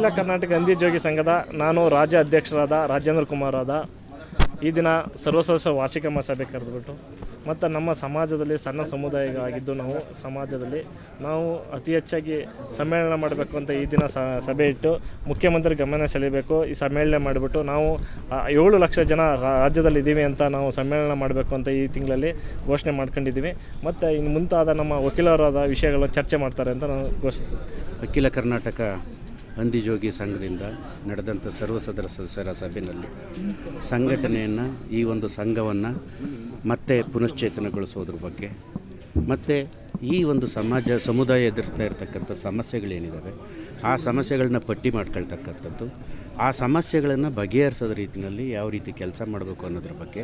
ಅಖಿಲ ಕರ್ನಾಟಕ ಗಾಂಧಿ ಜೋಗಿ ಸಂಘದ ನಾನು ರಾಜ್ಯ ಅಧ್ಯಕ್ಷರಾದ ರಾಜೇಂದ್ರ ಕುಮಾರ್ ಆದ ಈ ದಿನ ಸರ್ವ ಸದಸ್ಯ ವಾರ್ಷಿಕ ಮಸಭೆ ಕರೆದುಬಿಟ್ಟು ಮತ್ತು ನಮ್ಮ ಸಮಾಜದಲ್ಲಿ ಸಣ್ಣ ಸಮುದಾಯ ಆಗಿದ್ದು ನಾವು ಸಮಾಜದಲ್ಲಿ ನಾವು ಅತಿ ಹೆಚ್ಚಾಗಿ ಸಮ್ಮೇಳನ ಮಾಡಬೇಕು ಅಂತ ಈ ದಿನ ಸಭೆ ಇಟ್ಟು ಮುಖ್ಯಮಂತ್ರಿ ಗಮನ ಸೆಳೆಯಬೇಕು. ಈ ಸಮ್ಮೇಳನ ಮಾಡಿಬಿಟ್ಟು ನಾವು ಏಳು ಲಕ್ಷ ಜನ ರಾಜ್ಯದಲ್ಲಿ ಇದ್ದೀವಿ ಅಂತ ನಾವು ಸಮ್ಮೇಳನ ಮಾಡಬೇಕು ಅಂತ ಈ ತಿಂಗಳಲ್ಲಿ ಘೋಷಣೆ ಮಾಡ್ಕೊಂಡಿದ್ದೀವಿ. ಮತ್ತು ಇನ್ನು ಮುಂತಾದ ನಮ್ಮ ವಕೀಲರಾದ ವಿಷಯಗಳನ್ನು ಚರ್ಚೆ ಮಾಡ್ತಾರೆ ಅಂತ ನಾನು ಘೋಷಿಸ್ತೀವಿ ಅಖಿಲ ಕರ್ನಾಟಕ ಅಂದಿಜೋಗಿ ಸಂಘದಿಂದ ನಡೆದಂಥ ಸರ್ವ ಸದರ ಸದಸ್ಯರ ಸಭೆಯಲ್ಲಿ ಸಂಘಟನೆಯನ್ನು, ಈ ಒಂದು ಸಂಘವನ್ನು ಮತ್ತೆ ಪುನಶ್ಚೇತನಗೊಳಿಸೋದ್ರ ಬಗ್ಗೆ, ಮತ್ತು ಈ ಒಂದು ಸಮಾಜ, ಸಮುದಾಯ ಎದುರಿಸ್ತಾ ಇರತಕ್ಕಂಥ ಸಮಸ್ಯೆಗಳೇನಿದ್ದಾವೆ ಆ ಸಮಸ್ಯೆಗಳನ್ನ ಪಟ್ಟಿ ಮಾಡ್ಕೊಳ್ತಕ್ಕಂಥದ್ದು, ಆ ಸಮಸ್ಯೆಗಳನ್ನು ಬಗೆಹರಿಸೋದ ರೀತಿಯಲ್ಲಿ ಯಾವ ರೀತಿ ಕೆಲಸ ಮಾಡಬೇಕು ಅನ್ನೋದ್ರ ಬಗ್ಗೆ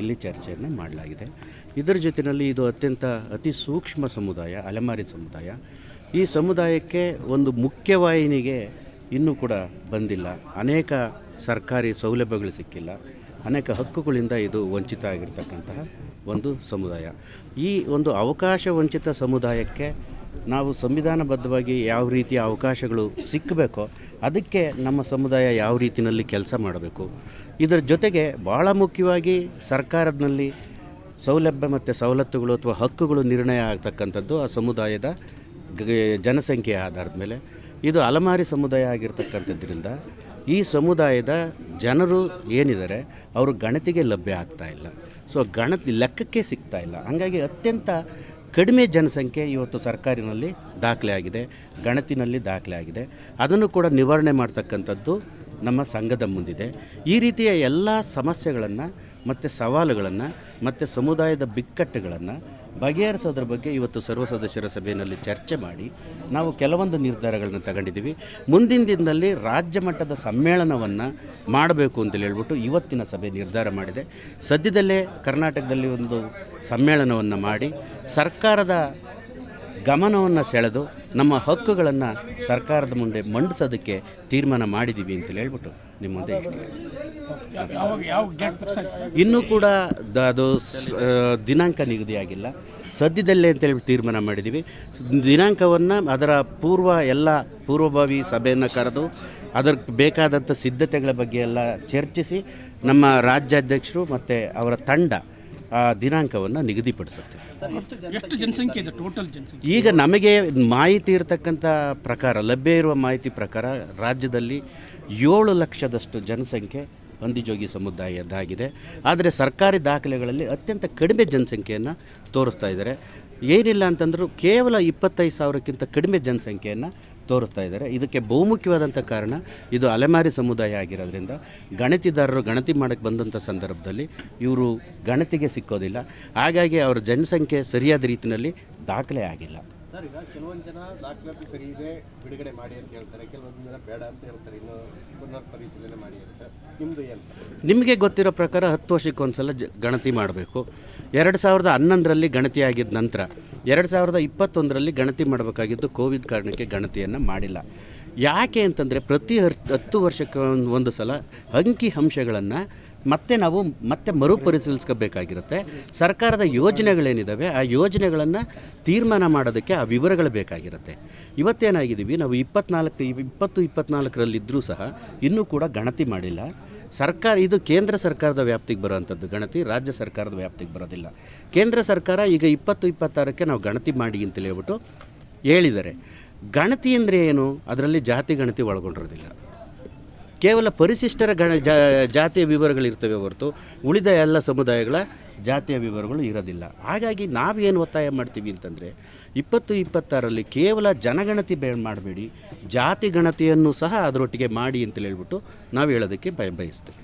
ಇಲ್ಲಿ ಚರ್ಚೆಯನ್ನು ಮಾಡಲಾಗಿದೆ. ಇದರ ಜೊತೆಯಲ್ಲಿ ಇದು ಅತ್ಯಂತ ಅತಿ ಸೂಕ್ಷ್ಮ ಸಮುದಾಯ, ಅಲೆಮಾರಿ ಸಮುದಾಯ ಈ ಸಮುದಾಯಕ್ಕೆ ಒಂದು ಮುಖ್ಯವಾಹಿನಿಗೆ ಇನ್ನೂ ಕೂಡ ಬಂದಿಲ್ಲ. ಅನೇಕ ಸರ್ಕಾರಿ ಸೌಲಭ್ಯಗಳು ಸಿಕ್ಕಿಲ್ಲ. ಅನೇಕ ಹಕ್ಕುಗಳಿಂದ ಇದು ವಂಚಿತ ಆಗಿರ್ತಕ್ಕಂತಹ ಒಂದು ಸಮುದಾಯ. ಈ ಒಂದು ಅವಕಾಶ ವಂಚಿತ ಸಮುದಾಯಕ್ಕೆ ನಾವು ಸಂವಿಧಾನಬದ್ಧವಾಗಿ ಯಾವ ರೀತಿಯ ಅವಕಾಶಗಳು ಸಿಕ್ಕಬೇಕೋ ಅದಕ್ಕೆ ನಮ್ಮ ಸಮುದಾಯ ಯಾವ ರೀತಿಯಲ್ಲಿ ಕೆಲಸ ಮಾಡಬೇಕು. ಇದರ ಜೊತೆಗೆ ಭಾಳ ಮುಖ್ಯವಾಗಿ ಸರ್ಕಾರದಲ್ಲಿ ಸೌಲಭ್ಯ ಮತ್ತು ಸವಲತ್ತುಗಳು ಅಥವಾ ಹಕ್ಕುಗಳು ನಿರ್ಣಯ ಆಗ್ತಕ್ಕಂಥದ್ದು ಆ ಸಮುದಾಯದ ಜನಸಂಖ್ಯೆಯ ಆಧಾರದ ಮೇಲೆ ಇದು ಅಲಮಾರಿ ಸಮುದಾಯ ಆಗಿರ್ತಕ್ಕಂಥದ್ದರಿಂದ ಈ ಸಮುದಾಯದ ಜನರು ಏನಿದ್ದಾರೆ ಅವರು ಗಣತಿಗೆ ಲಭ್ಯ ಆಗ್ತಾ ಇಲ್ಲ. ಸೊ ಗಣತಿ, ಲೆಕ್ಕಕ್ಕೆ ಸಿಗ್ತಾ ಇಲ್ಲ. ಹಾಗಾಗಿ ಅತ್ಯಂತ ಕಡಿಮೆ ಜನಸಂಖ್ಯೆ ಇವತ್ತು ಸರ್ಕಾರಿನಲ್ಲಿ ದಾಖಲೆ ಆಗಿದೆ, ಗಣತಿನಲ್ಲಿ ದಾಖಲೆ ಆಗಿದೆ. ಅದನ್ನು ಕೂಡ ನಿವಾರಣೆ ಮಾಡ್ತಕ್ಕಂಥದ್ದು ನಮ್ಮ ಸಂಘದ ಮುಂದಿದೆ. ಈ ರೀತಿಯ ಎಲ್ಲ ಸಮಸ್ಯೆಗಳನ್ನು ಮತ್ತು ಸವಾಲುಗಳನ್ನು, ಮತ್ತು ಸಮುದಾಯದ ಬಿಕ್ಕಟ್ಟುಗಳನ್ನು ಬಗೆಹರಿಸೋದ್ರ ಬಗ್ಗೆ ಇವತ್ತು ಸರ್ವ ಸದಸ್ಯರ ಸಭೆಯಲ್ಲಿ ಚರ್ಚೆ ಮಾಡಿ ನಾವು ಕೆಲವೊಂದು ನಿರ್ಧಾರಗಳನ್ನು ತಗೊಂಡಿದ್ದೀವಿ. ಮುಂದಿನ ದಿನದಲ್ಲಿ ರಾಜ್ಯ ಮಟ್ಟದ ಸಮ್ಮೇಳನವನ್ನು ಮಾಡಬೇಕು ಅಂತೇಳಿ ಹೇಳ್ಬಿಟ್ಟು ಇವತ್ತಿನ ಸಭೆ ನಿರ್ಧಾರ ಮಾಡಿದೆ. ಸದ್ಯದಲ್ಲೇ ಕರ್ನಾಟಕದಲ್ಲಿ ಒಂದು ಸಮ್ಮೇಳನವನ್ನು ಮಾಡಿ ಸರ್ಕಾರದ ಗಮನವನ್ನು ಸೆಳೆದು ನಮ್ಮ ಹಕ್ಕುಗಳನ್ನು ಸರ್ಕಾರದ ಮುಂದೆ ಮಂಡಿಸೋದಕ್ಕೆ ತೀರ್ಮಾನ ಮಾಡಿದ್ದೀವಿ ಅಂತೇಳಿ ಹೇಳ್ಬಿಟ್ಟು ನಿಮ್ಮ ಮುಂದೆ ಇನ್ನೂ ಕೂಡ ದ ಅದು ದಿನಾಂಕ ನಿಗದಿಯಾಗಿಲ್ಲ. ಸದ್ಯದಲ್ಲೇ ಅಂತೇಳಿ ತೀರ್ಮಾನ ಮಾಡಿದ್ದೀವಿ ದಿನಾಂಕವನ್ನು ಅದರ ಪೂರ್ವ ಎಲ್ಲ ಪೂರ್ವಭಾವಿ ಸಭೆಯನ್ನು ಕರೆದು ಅದಕ್ಕೆ ಬೇಕಾದಂಥ ಸಿದ್ಧತೆಗಳ ಬಗ್ಗೆ ಎಲ್ಲ ಚರ್ಚಿಸಿ ನಮ್ಮ ರಾಜ್ಯಾಧ್ಯಕ್ಷರು ಮತ್ತು ಅವರ ತಂಡ ಆ ದಿನಾಂಕವನ್ನು ನಿಗದಿಪಡಿಸುತ್ತೆ. ಎಷ್ಟು ಜನಸಂಖ್ಯೆ ಇದೆ? ಟೋಟಲ್ ಜನಸಂಖ್ಯೆ. ಈಗ ನಮಗೆ ಮಾಹಿತಿ ಇರತಕ್ಕಂಥ ಪ್ರಕಾರ ಲಭ್ಯ ಇರುವ ಮಾಹಿತಿ ಪ್ರಕಾರ ರಾಜ್ಯದಲ್ಲಿ ಏಳು ಲಕ್ಷದಷ್ಟು ಜನಸಂಖ್ಯೆ ಹಂದಿಜೋಗಿ ಸಮುದಾಯದ್ದಾಗಿದೆ. ಆದರೆ ಸರ್ಕಾರಿ ದಾಖಲೆಗಳಲ್ಲಿ ಅತ್ಯಂತ ಕಡಿಮೆ ಜನಸಂಖ್ಯೆಯನ್ನು ತೋರಿಸ್ತಾ ಇದ್ದಾರೆ. ಏನಿಲ್ಲ ಅಂತಂದರೂ ಕೇವಲ ಇಪ್ಪತ್ತೈದು ಸಾವಿರಕ್ಕಿಂತ ಕಡಿಮೆ ಜನಸಂಖ್ಯೆಯನ್ನು ತೋರಿಸ್ತಾ ಇದ್ದಾರೆ. ಇದಕ್ಕೆ ಬಹುಮುಖ್ಯವಾದಂಥ ಕಾರಣ ಇದು ಅಲೆಮಾರಿ ಸಮುದಾಯ ಆಗಿರೋದ್ರಿಂದ ಗಣತಿದಾರರು ಗಣತಿ ಮಾಡೋಕ್ಕೆ ಬಂದಂಥ ಸಂದರ್ಭದಲ್ಲಿ ಇವರು ಗಣತಿಗೆ ಸಿಕ್ಕೋದಿಲ್ಲ. ಹಾಗಾಗಿ ಅವರ ಜನಸಂಖ್ಯೆ ಸರಿಯಾದ ರೀತಿಯಲ್ಲಿ ದಾಖಲೆ ಆಗಿಲ್ಲ. ಸರ್, ಈಗ ಕೆಲವೊಂದು ಜನ ದಾಖಲಾತಿ ಸರಿ ಇದೆ, ಬಿಡುಗಡೆ ಮಾಡಿ ಅಂತ ಹೇಳ್ತಾರೆ. ಕೆಲವೊಂದು ಜನ ಬೇಡ ಅಂತ ಹೇಳ್ತಾರೆ. ಇನ್ನು ಪುನರ್ ಪರಿಶೀಲನೆ ಮಾಡಿ ಅಂತ. ನಿಮ್ಮದು ಏನು? ನಿಮಗೆ ಗೊತ್ತಿರೋ ಪ್ರಕಾರ ಹತ್ತು ವರ್ಷಕ್ಕೆ ಒಂದ್ಸಲ ಜ, ಗಣತಿ ಮಾಡಬೇಕು. ಎರಡು ಸಾವಿರದ ಹನ್ನೊಂದರಲ್ಲಿ ಗಣತಿ ಆಗಿದ್ದ ನಂತರ, ಎರಡು ಸಾವಿರದ ಇಪ್ಪತ್ತೊಂದರಲ್ಲಿ ಗಣತಿ ಮಾಡಬೇಕಾಗಿದ್ದು ಕೋವಿಡ್ ಕಾರಣಕ್ಕೆ ಗಣತಿಯನ್ನು ಮಾಡಿಲ್ಲ. ಯಾಕೆ ಅಂತಂದರೆ ಪ್ರತಿ ಹತ್ತು ವರ್ಷಕ್ಕೆ ಒಂದು ಸಲ ಅಂಕಿ ಅಂಶಗಳನ್ನು ಮತ್ತೆ ನಾವು ಮತ್ತೆ ಮರುಪರಿಶೀಲಿಸ್ಕೋಬೇಕಾಗಿರುತ್ತೆ. ಸರ್ಕಾರದ ಯೋಜನೆಗಳೇನಿದ್ದಾವೆ ಆ ಯೋಜನೆಗಳನ್ನು ತೀರ್ಮಾನ ಮಾಡೋದಕ್ಕೆ ಆ ವಿವರಗಳು ಬೇಕಾಗಿರುತ್ತೆ. ಇವತ್ತೇನಾಗಿದ್ದೀವಿ, ನಾವು ಇಪ್ಪತ್ನಾಲ್ಕು, ಇಪ್ಪತ್ತು ಇಪ್ಪತ್ನಾಲ್ಕರಲ್ಲಿದ್ದರೂ ಸಹ ಇನ್ನೂ ಕೂಡ ಗಣತಿ ಮಾಡಿಲ್ಲ. ಸರ್ಕಾರ, ಇದು ಕೇಂದ್ರ ಸರ್ಕಾರದ ವ್ಯಾಪ್ತಿಗೆ ಬರುವಂಥದ್ದು ಗಣತಿ, ರಾಜ್ಯ ಸರ್ಕಾರದ ವ್ಯಾಪ್ತಿಗೆ ಬರೋದಿಲ್ಲ. ಕೇಂದ್ರ ಸರ್ಕಾರ ಈಗ ಇಪ್ಪತ್ತು, ಇಪ್ಪತ್ತಾರಕ್ಕೆ ನಾವು ಗಣತಿ ಮಾಡಿ ಅಂತೇಳಿ ಹೇಳ್ಬಿಟ್ಟು ಹೇಳಿದ್ದಾರೆ. ಗಣತಿ ಅಂದರೆ ಏನು? ಅದರಲ್ಲಿ ಜಾತಿ ಗಣತಿ ಒಳಗೊಂಡಿರೋದಿಲ್ಲ. ಕೇವಲ ಪರಿಶಿಷ್ಟರ ಗಣ ಜಾತಿಯ ವಿವರಗಳಿರ್ತವೆ ಹೊರತು ಉಳಿದ ಎಲ್ಲ ಸಮುದಾಯಗಳ ಜಾತಿಯ ವಿವರಗಳು ಇರೋದಿಲ್ಲ. ಹಾಗಾಗಿ ನಾವೇನು ಒತ್ತಾಯ ಮಾಡ್ತೀವಿ ಅಂತಂದರೆ ಇಪ್ಪತ್ತು ಇಪ್ಪತ್ತಾರಲ್ಲಿ ಕೇವಲ ಜನಗಣತಿ ಬೇ ಮಾಡಬೇಡಿ, ಜಾತಿ ಗಣತಿಯನ್ನು ಸಹ ಅದರೊಟ್ಟಿಗೆ ಮಾಡಿ ಅಂತೇಳಿ ಹೇಳ್ಬಿಟ್ಟು ನಾವು ಹೇಳೋದಕ್ಕೆ ಬಯ ಬಯಸ್ತೇವೆ.